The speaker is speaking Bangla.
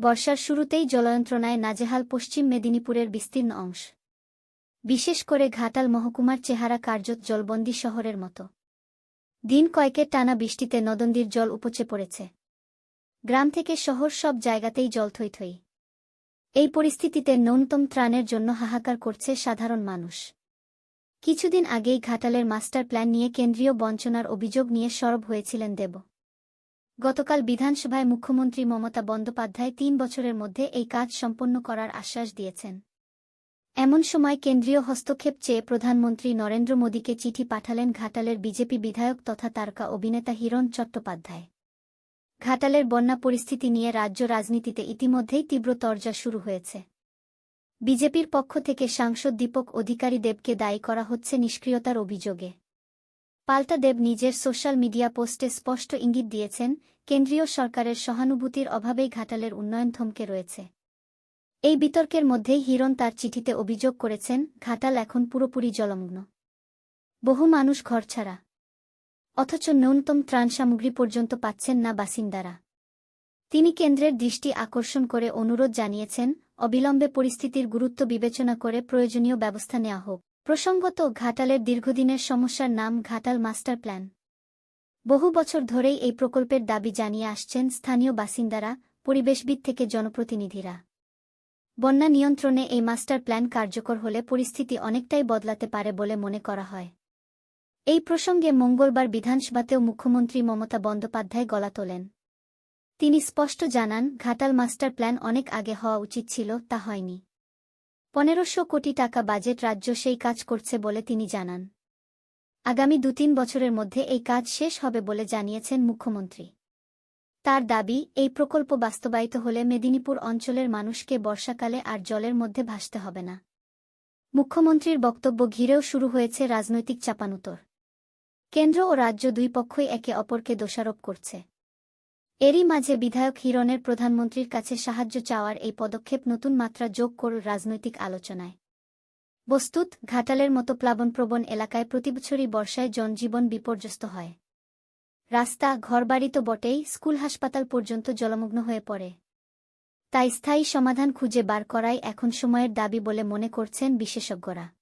বর্ষার শুরুতেই জলযন্ত্রণায় নাজেহাল পশ্চিম মেদিনীপুরের বিস্তীর্ণ অংশ। বিশেষ করে ঘাটাল মহকুমার চেহারা কার্যত জলবন্দী শহরের মতো। দিন কয়েকের টানা বৃষ্টিতে নদন্দির জল উপচে পড়েছে। গ্রাম থেকে শহর সব জায়গাতেই জল থই থই এই পরিস্থিতিতে ন্যূনতম ত্রাণের জন্য হাহাকার করছে সাধারণ মানুষ। কিছুদিন আগেই ঘাটালের মাস্টার প্ল্যান নিয়ে কেন্দ্রীয় বঞ্চনার অভিযোগ নিয়ে সরব হয়েছিলেন দেব। গতকাল বিধানসভায় মুখ্যমন্ত্রী মমতা বন্দ্যোপাধ্যায় তিন বছরের মধ্যে এই কাজ সম্পন্ন করার আশ্বাস দিয়েছেন। এমন সময় কেন্দ্রীয় হস্তক্ষেপ চেয়ে প্রধানমন্ত্রী নরেন্দ্র মোদীকে চিঠি পাঠালেন ঘাটালের বিজেপি বিধায়ক তথা তারকা অভিনেতা হিরণ চট্টোপাধ্যায়। ঘাটালের বন্যা পরিস্থিতি নিয়ে রাজ্য রাজনীতিতে ইতিমধ্যেই তীব্র তরজা শুরু হয়েছে। বিজেপির পক্ষ থেকে সাংসদ দীপক অধিকারী দেবকে দায়ী করা হচ্ছে নিষ্ক্রিয়তার অভিযোগে। পাল্টা দেব নিজের সোশ্যাল মিডিয়া পোস্টে স্পষ্ট ইঙ্গিত দিয়েছেন, কেন্দ্রীয় সরকারের সহানুভূতির অভাবেই ঘাটালের উন্নয়ন থমকে রয়েছে। এই বিতর্কের মধ্যেই হিরণ তার চিঠিতে অভিযোগ করেছেন, ঘাটাল এখন পুরোপুরি জলমগ্ন। বহু মানুষ ঘরছাড়া অথচ ন্যূনতম ত্রাণ সামগ্রী পর্যন্ত পাচ্ছেন না বাসিন্দারা। তিনি কেন্দ্রের দৃষ্টি আকর্ষণ করে অনুরোধ জানিয়েছেন, অবিলম্বে পরিস্থিতির গুরুত্ব বিবেচনা করে প্রয়োজনীয় ব্যবস্থা নেওয়া হোক। প্রসঙ্গত, ঘাটালের দীর্ঘদিনের সমস্যার নাম ঘাটাল মাস্টার প্ল্যান। বহু বছর ধরেই এই প্রকল্পের দাবি জানিয়ে আসছেন স্থানীয় বাসিন্দারা, পরিবেশবিদ থেকে জনপ্রতিনিধিরা। বন্যা নিয়ন্ত্রণে এই মাস্টার প্ল্যান কার্যকর হলে পরিস্থিতি অনেকটাই বদলাতে পারে বলে মনে করা হয়। এই প্রসঙ্গে মঙ্গলবার বিধানসভাতেও মুখ্যমন্ত্রী মমতা বন্দ্যোপাধ্যায় গলা তোলেন। তিনি স্পষ্ট জানান, ঘাটাল মাস্টার প্ল্যান অনেক আগে হওয়া উচিত ছিল, তা হয়নি। পনেরোশো কোটি টাকা বাজেট রাজ্য সেই কাজ করছে বলে তিনি জানান। আগামী দু তিন বছরের মধ্যে এই কাজ শেষ হবে বলে জানিয়েছেন মুখ্যমন্ত্রী। তার দাবি, এই প্রকল্প বাস্তবায়িত হলে মেদিনীপুর অঞ্চলের মানুষকে বর্ষাকালে আর জলের মধ্যে ভাসতে হবে না। মুখ্যমন্ত্রীর বক্তব্য ঘিরেও শুরু হয়েছে রাজনৈতিক চাপানুতর। কেন্দ্র ও রাজ্য দুই পক্ষই একে অপরকে দোষারোপ করছে। এরই মাঝে বিধায়ক হিরণের প্রধানমন্ত্রীর কাছে সাহায্য চাওয়ার এই পদক্ষেপ নতুন মাত্রা যোগ করল রাজনৈতিক আলোচনায়। বস্তুত, ঘাটালের মতো প্লাবনপ্রবণ এলাকায় প্রতিবছরই বর্ষায় জনজীবন বিপর্যস্ত হয়। রাস্তা, ঘরবাড়ি তো বটেই, স্কুল, হাসপাতাল পর্যন্ত জলমগ্ন হয়ে পড়ে। তাই স্থায়ী সমাধান খুঁজে বার করাই এখন সময়ের দাবি বলে মনে করছেন বিশেষজ্ঞরা।